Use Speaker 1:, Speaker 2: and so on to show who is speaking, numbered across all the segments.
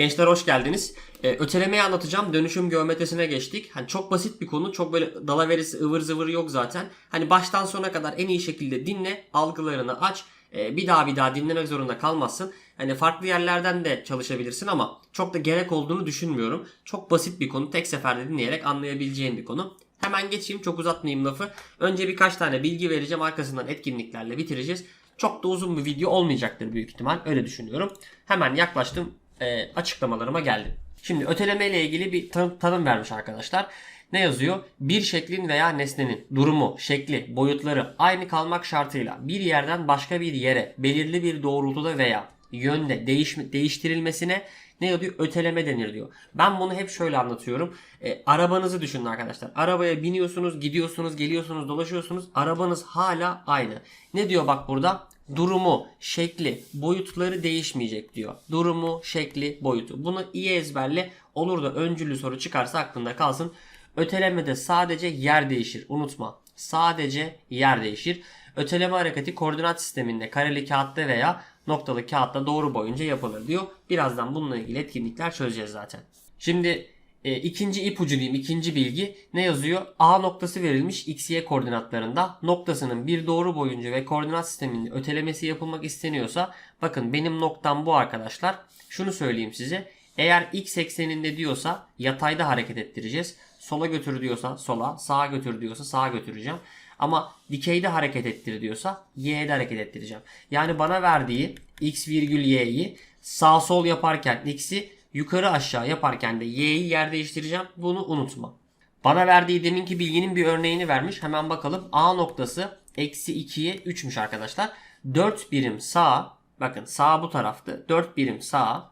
Speaker 1: Gençler hoş geldiniz. Ee, ötelemeyi anlatacağım. Dönüşüm geometrisine geçtik. Hani çok basit bir konu. Çok böyle dalaverisi ıvır zıvır yok zaten. Hani baştan sona kadar en iyi şekilde dinle. Algılarını aç. Ee, bir daha bir daha dinlemek zorunda kalmazsın. Hani farklı yerlerden de çalışabilirsin ama çok da gerek olduğunu düşünmüyorum. Çok basit bir konu. Tek seferde dinleyerek anlayabileceğin bir konu. Hemen geçeyim çok uzatmayayım lafı. Önce birkaç tane bilgi vereceğim. Arkasından etkinliklerle bitireceğiz. Çok da uzun bir video olmayacaktır büyük ihtimal. Öyle düşünüyorum. Hemen yaklaştım. E, açıklamalarıma geldim. Şimdi öteleme ile ilgili bir tanım, tanım vermiş arkadaşlar. Ne yazıyor? Bir şeklin veya nesnenin durumu, şekli, boyutları aynı kalmak şartıyla bir yerden başka bir yere belirli bir doğrultuda veya yönde değişme, değiştirilmesine ne diyor? Öteleme denir diyor. Ben bunu hep şöyle anlatıyorum. E, arabanızı düşünün arkadaşlar. Arabaya biniyorsunuz, gidiyorsunuz, geliyorsunuz, dolaşıyorsunuz. Arabanız hala aynı. Ne diyor bak burada? Durumu, şekli, boyutları değişmeyecek diyor. Durumu, şekli, boyutu. Bunu iyi ezberle. Olur da öncüllü soru çıkarsa aklında kalsın. Ötelemede sadece yer değişir. Unutma. Sadece yer değişir. Öteleme hareketi koordinat sisteminde kareli kağıtta veya noktalı kağıtta doğru boyunca yapılır diyor. Birazdan bununla ilgili etkinlikler çözeceğiz zaten. Şimdi e, ikinci ipucu diyeyim, ikinci bilgi ne yazıyor? A noktası verilmiş x, y koordinatlarında noktasının bir doğru boyunca ve koordinat sisteminde ötelemesi yapılmak isteniyorsa bakın benim noktam bu arkadaşlar. Şunu söyleyeyim size. Eğer x ekseninde diyorsa yatayda hareket ettireceğiz. Sola götür diyorsa sola, sağa götür diyorsa sağa götüreceğim. Ama dikeyde hareket ettir diyorsa y'de hareket ettireceğim. Yani bana verdiği x virgül y'yi sağ sol yaparken x'i yukarı aşağı yaparken de y'yi yer değiştireceğim. Bunu unutma. Bana verdiği deminki bilginin bir örneğini vermiş. Hemen bakalım. A noktası eksi 2'ye 3'müş arkadaşlar. 4 birim sağ. Bakın sağ bu taraftı. 4 birim sağ.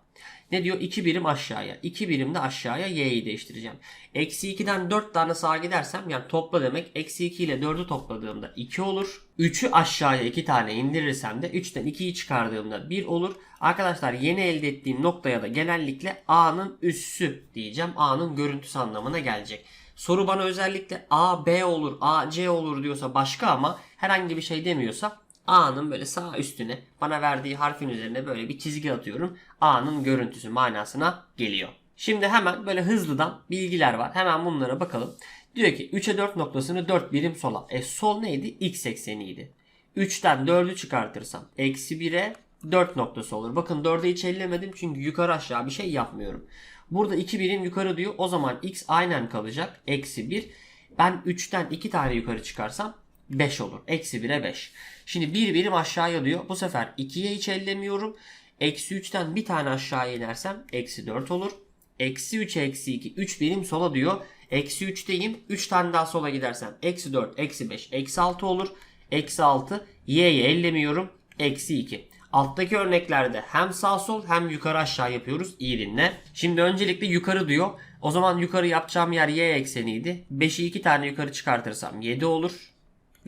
Speaker 1: Ne diyor? 2 birim aşağıya. 2 birim de aşağıya y'yi değiştireceğim. Eksi 2'den 4 tane sağa gidersem yani topla demek. Eksi 2 ile 4'ü topladığımda 2 olur. 3'ü aşağıya 2 tane indirirsem de 3'ten 2'yi çıkardığımda 1 olur. Arkadaşlar yeni elde ettiğim noktaya da genellikle A'nın üssü diyeceğim. A'nın görüntüsü anlamına gelecek. Soru bana özellikle A, B olur, A, C olur diyorsa başka ama herhangi bir şey demiyorsa A'nın böyle sağ üstüne bana verdiği harfin üzerine böyle bir çizgi atıyorum. A'nın görüntüsü manasına geliyor. Şimdi hemen böyle hızlıdan bilgiler var. Hemen bunlara bakalım. Diyor ki 3'e 4 noktasını 4 birim sola. E sol neydi? X ekseniydi. 3'ten 4'ü çıkartırsam eksi 1'e 4 noktası olur. Bakın 4'e hiç ellemedim çünkü yukarı aşağı bir şey yapmıyorum. Burada 2 birim yukarı diyor. O zaman x aynen kalacak. Eksi 1. Ben 3'ten 2 tane yukarı çıkarsam 5 olur. Eksi 1'e 5. Şimdi bir birim aşağıya diyor. Bu sefer 2'ye hiç ellemiyorum. Eksi 3'ten bir tane aşağıya inersem eksi 4 olur. Eksi 3 eksi 2. 3 birim sola diyor. Eksi 3'teyim. 3 tane daha sola gidersem eksi 4 eksi 5 eksi 6 olur. Eksi 6. Y'ye ellemiyorum. Eksi 2. Alttaki örneklerde hem sağ sol hem yukarı aşağı yapıyoruz. İyi dinle. Şimdi öncelikle yukarı diyor. O zaman yukarı yapacağım yer y ekseniydi. 5'i 2 tane yukarı çıkartırsam 7 olur.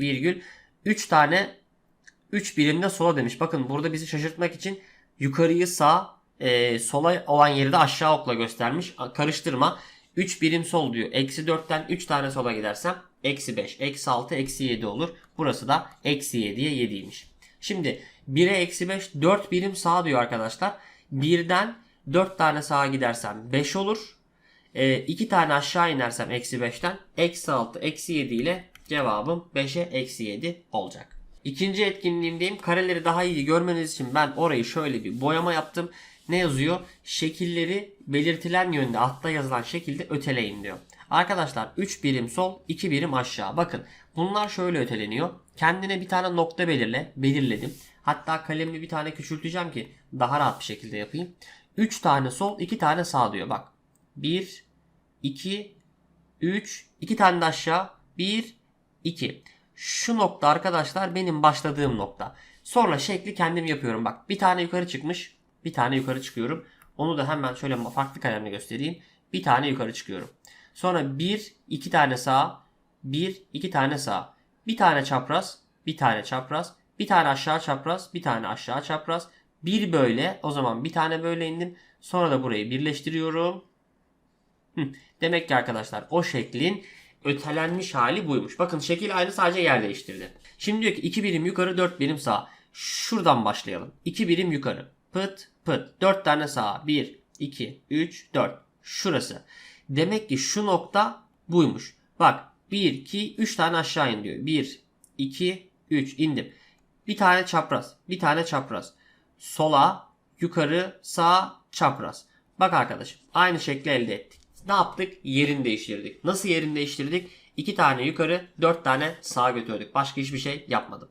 Speaker 1: Virgül. 3 tane 3 birimde sola demiş. Bakın burada bizi şaşırtmak için yukarıyı sağ e, sola olan yeri de aşağı okla göstermiş. Karıştırma. 3 birim sol diyor. Eksi 4'ten 3 tane sola gidersem eksi 5, eksi 6, eksi 7 olur. Burası da eksi 7'ye 7'ymiş. Şimdi 1'e eksi 5 4 birim sağ diyor arkadaşlar. 1'den 4 tane sağa gidersem 5 olur. 2 tane aşağı inersem eksi 5'ten eksi 6 eksi 7 ile cevabım 5'e eksi 7 olacak. İkinci etkinliğimdeyim. Kareleri daha iyi görmeniz için ben orayı şöyle bir boyama yaptım. Ne yazıyor? Şekilleri belirtilen yönde altta yazılan şekilde öteleyin diyor. Arkadaşlar 3 birim sol 2 birim aşağı. Bakın bunlar şöyle öteleniyor. Kendine bir tane nokta belirle. Belirledim. Hatta kalemli bir tane küçülteceğim ki daha rahat bir şekilde yapayım. 3 tane sol 2 tane sağ diyor. Bak 1 2 3 2 tane de aşağı 1 2 şu nokta arkadaşlar benim başladığım nokta. Sonra şekli kendim yapıyorum. Bak bir tane yukarı çıkmış. Bir tane yukarı çıkıyorum. Onu da hemen şöyle farklı kalemle göstereyim. Bir tane yukarı çıkıyorum. Sonra bir, iki tane sağ, bir, iki tane sağ. Bir tane çapraz, bir tane çapraz, bir tane aşağı çapraz, bir tane aşağı çapraz. Bir böyle, o zaman bir tane böyle indim. Sonra da burayı birleştiriyorum. Demek ki arkadaşlar o şeklin ötelenmiş hali buymuş. Bakın şekil aynı sadece yer değiştirdi. Şimdi diyor ki 2 birim yukarı 4 birim sağ. Şuradan başlayalım. 2 birim yukarı. Pıt pıt. 4 tane sağ. 1, 2, 3, 4. Şurası. Demek ki şu nokta buymuş. Bak 1, 2, 3 tane aşağı in diyor. 1, 2, 3 indim. Bir tane çapraz. Bir tane çapraz. Sola, yukarı, sağ, çapraz. Bak arkadaşım aynı şekli elde ettik. Ne yaptık? Yerini değiştirdik. Nasıl yerini değiştirdik? 2 tane yukarı, 4 tane sağa götürdük. Başka hiçbir şey yapmadım.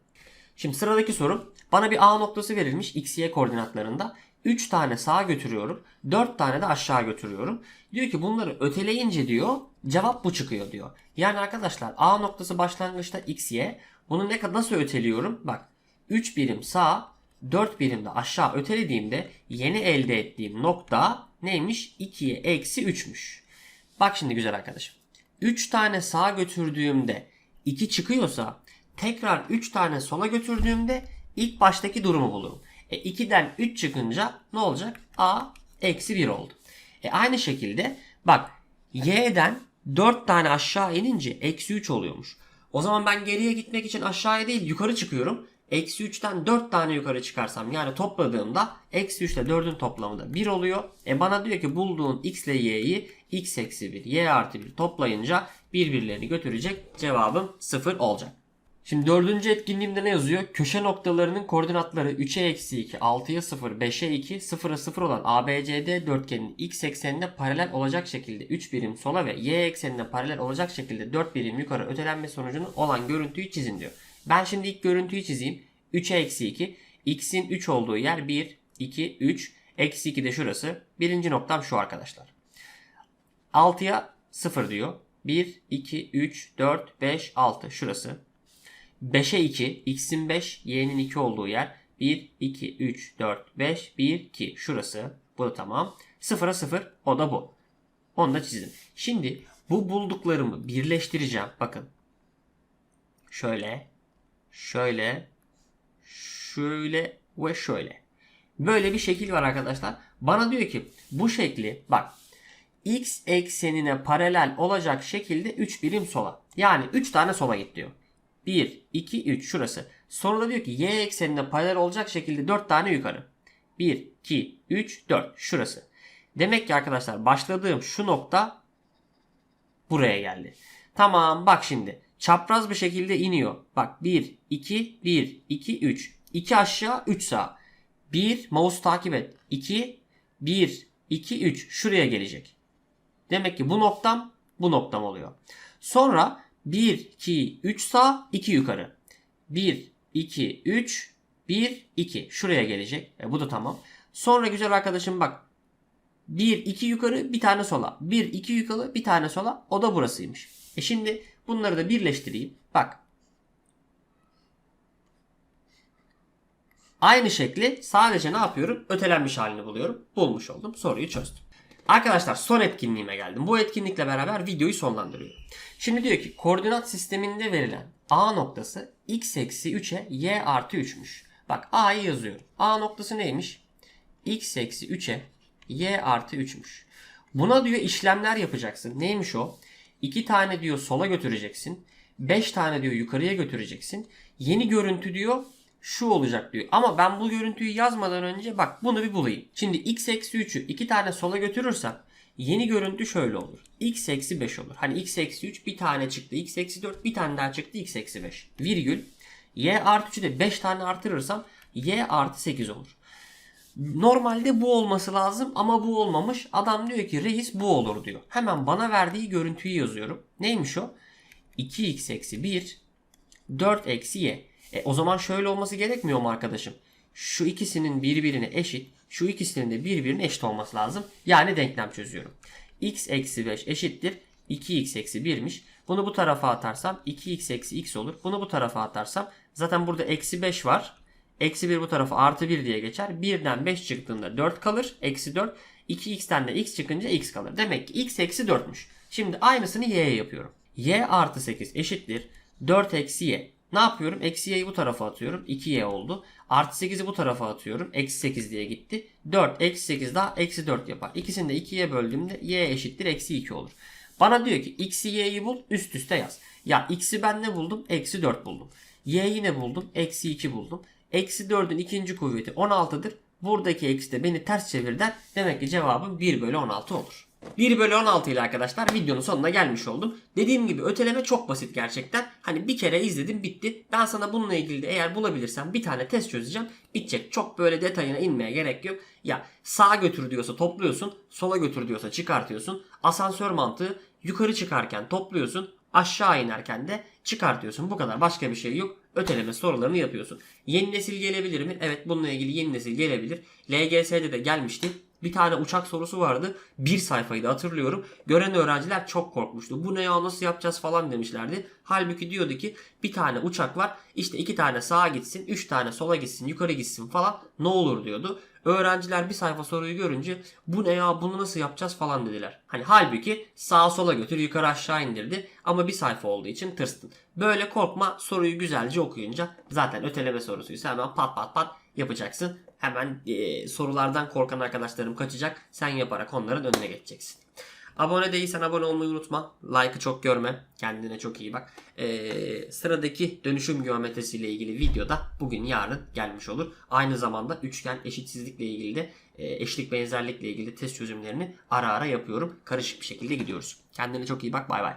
Speaker 1: Şimdi sıradaki sorum. Bana bir A noktası verilmiş x, y koordinatlarında. 3 tane sağa götürüyorum. 4 tane de aşağı götürüyorum. Diyor ki bunları öteleyince diyor cevap bu çıkıyor diyor. Yani arkadaşlar A noktası başlangıçta x, y. Bunu ne kadar nasıl öteliyorum? Bak 3 birim sağ 4 birim de aşağı ötelediğimde yeni elde ettiğim nokta neymiş? 2'ye eksi 3'müş. Bak şimdi güzel arkadaşım. 3 tane sağa götürdüğümde 2 çıkıyorsa tekrar 3 tane sola götürdüğümde ilk baştaki durumu bulurum. E 2'den 3 çıkınca ne olacak? A eksi 1 oldu. E aynı şekilde bak y'den 4 tane aşağı inince eksi 3 oluyormuş. O zaman ben geriye gitmek için aşağıya değil yukarı çıkıyorum. Eksi 3'ten 4 tane yukarı çıkarsam yani topladığımda eksi 3 ile 4'ün toplamı da 1 oluyor. E bana diyor ki bulduğun x ile y'yi x eksi 1 y artı 1 toplayınca birbirlerini götürecek cevabım 0 olacak. Şimdi dördüncü etkinliğimde ne yazıyor? Köşe noktalarının koordinatları 3'e eksi 2, 6'ya 0, 5'e 2, 0'a 0 olan ABCD dörtgenin x eksenine paralel olacak şekilde 3 birim sola ve y eksenine paralel olacak şekilde 4 birim yukarı ötelenme sonucunun olan görüntüyü çizin diyor. Ben şimdi ilk görüntüyü çizeyim. 3'e eksi 2. X'in 3 olduğu yer 1, 2, 3. Eksi 2 de şurası. Birinci noktam şu arkadaşlar. 6'ya 0 diyor. 1, 2, 3, 4, 5, 6. Şurası. 5'e 2. X'in 5, Y'nin 2 olduğu yer. 1, 2, 3, 4, 5, 1, 2. Şurası. Bu da tamam. 0'a 0. O da bu. Onu da çizdim. Şimdi bu bulduklarımı birleştireceğim. Bakın. Şöyle. Şöyle. Şöyle ve şöyle. Böyle bir şekil var arkadaşlar. Bana diyor ki bu şekli bak x eksenine paralel olacak şekilde 3 birim sola. Yani 3 tane sola git diyor. 1, 2, 3 şurası. Sonra da diyor ki y eksenine paralel olacak şekilde 4 tane yukarı. 1, 2, 3, 4 şurası. Demek ki arkadaşlar başladığım şu nokta buraya geldi. Tamam bak şimdi çapraz bir şekilde iniyor. Bak 1, 2, 1, 2, 3. 2 aşağı 3 sağ. 1 mouse takip et. 2, 1, 2, 3 şuraya gelecek. Demek ki bu noktam bu noktam oluyor. Sonra 1, 2, 3 sağ 2 yukarı. 1, 2, 3, 1, 2 şuraya gelecek. E, bu da tamam. Sonra güzel arkadaşım bak 1, 2 yukarı bir tane sola. 1, 2 yukarı bir tane sola. O da burasıymış. E şimdi bunları da birleştireyim. Bak. Aynı şekli sadece ne yapıyorum? Ötelenmiş halini buluyorum. Bulmuş oldum. Soruyu çözdüm. Arkadaşlar son etkinliğime geldim. Bu etkinlikle beraber videoyu sonlandırıyorum. Şimdi diyor ki koordinat sisteminde verilen A noktası x eksi 3'e y artı 3'müş. Bak A'yı yazıyorum. A noktası neymiş? x eksi 3'e y artı 3'müş. Buna diyor işlemler yapacaksın. Neymiş o? 2 tane diyor sola götüreceksin. 5 tane diyor yukarıya götüreceksin. Yeni görüntü diyor şu olacak diyor. Ama ben bu görüntüyü yazmadan önce bak bunu bir bulayım. Şimdi x eksi 3'ü 2 tane sola götürürsem yeni görüntü şöyle olur. x eksi 5 olur. Hani x eksi 3 bir tane çıktı. x eksi 4 bir tane daha çıktı. x eksi 5. Virgül. y artı 3'ü de 5 tane artırırsam y artı 8 olur. Normalde bu olması lazım ama bu olmamış. Adam diyor ki reis bu olur diyor. Hemen bana verdiği görüntüyü yazıyorum. Neymiş o? 2x eksi 1 4 eksi y. E, o zaman şöyle olması gerekmiyor mu arkadaşım? Şu ikisinin birbirine eşit, şu ikisinin de birbirine eşit olması lazım. Yani denklem çözüyorum. x eksi 5 eşittir 2x eksi 1'miş. Bunu bu tarafa atarsam 2x eksi x olur. Bunu bu tarafa atarsam zaten burada eksi 5 var. Eksi 1 bu tarafa artı 1 diye geçer. 1'den 5 çıktığında 4 kalır. Eksi 4. 2x'ten de x çıkınca x kalır. Demek ki x eksi 4'müş. Şimdi aynısını y'ye yapıyorum. y artı 8 eşittir 4 eksi y. Ne yapıyorum? Eksi y'yi bu tarafa atıyorum. 2y oldu. Artı 8'i bu tarafa atıyorum. Eksi 8 diye gitti. 4 eksi 8 daha eksi 4 yapar. İkisini de 2'ye böldüğümde y eşittir eksi 2 olur. Bana diyor ki x'i y'yi bul üst üste yaz. Ya x'i ben ne buldum? Eksi 4 buldum. y'yi ne buldum? Eksi 2 buldum. Eksi 4'ün ikinci kuvveti 16'dır. Buradaki eksi de beni ters çevirden demek ki cevabım 1 bölü 16 olur. 1 bölü 16 ile arkadaşlar videonun sonuna gelmiş oldum. Dediğim gibi öteleme çok basit gerçekten. Hani bir kere izledim bitti. Ben sana bununla ilgili de eğer bulabilirsem bir tane test çözeceğim. Bitecek. Çok böyle detayına inmeye gerek yok. Ya sağa götür diyorsa topluyorsun. Sola götür diyorsa çıkartıyorsun. Asansör mantığı yukarı çıkarken topluyorsun. Aşağı inerken de çıkartıyorsun. Bu kadar. Başka bir şey yok. Öteleme sorularını yapıyorsun. Yeni nesil gelebilir mi? Evet bununla ilgili yeni nesil gelebilir. LGS'de de gelmişti. Bir tane uçak sorusu vardı. Bir sayfaydı hatırlıyorum. Gören öğrenciler çok korkmuştu. Bu ne ya nasıl yapacağız falan demişlerdi. Halbuki diyordu ki bir tane uçak var. İşte iki tane sağa gitsin, üç tane sola gitsin, yukarı gitsin falan ne olur diyordu. Öğrenciler bir sayfa soruyu görünce bu ne ya bunu nasıl yapacağız falan dediler. Hani halbuki sağa sola götür yukarı aşağı indirdi ama bir sayfa olduğu için tırstın. Böyle korkma soruyu güzelce okuyunca zaten öteleme sorusuysa hemen pat pat pat yapacaksın. Hemen e, sorulardan korkan arkadaşlarım kaçacak. Sen yaparak onların önüne geçeceksin. Abone değilsen abone olmayı unutma. Like'ı çok görme. Kendine çok iyi bak. Ee, sıradaki dönüşüm geometrisiyle ilgili videoda bugün yarın gelmiş olur. Aynı zamanda üçgen eşitsizlikle ilgili de e, eşlik benzerlikle ilgili test çözümlerini ara ara yapıyorum. Karışık bir şekilde gidiyoruz. Kendine çok iyi bak. Bay bay.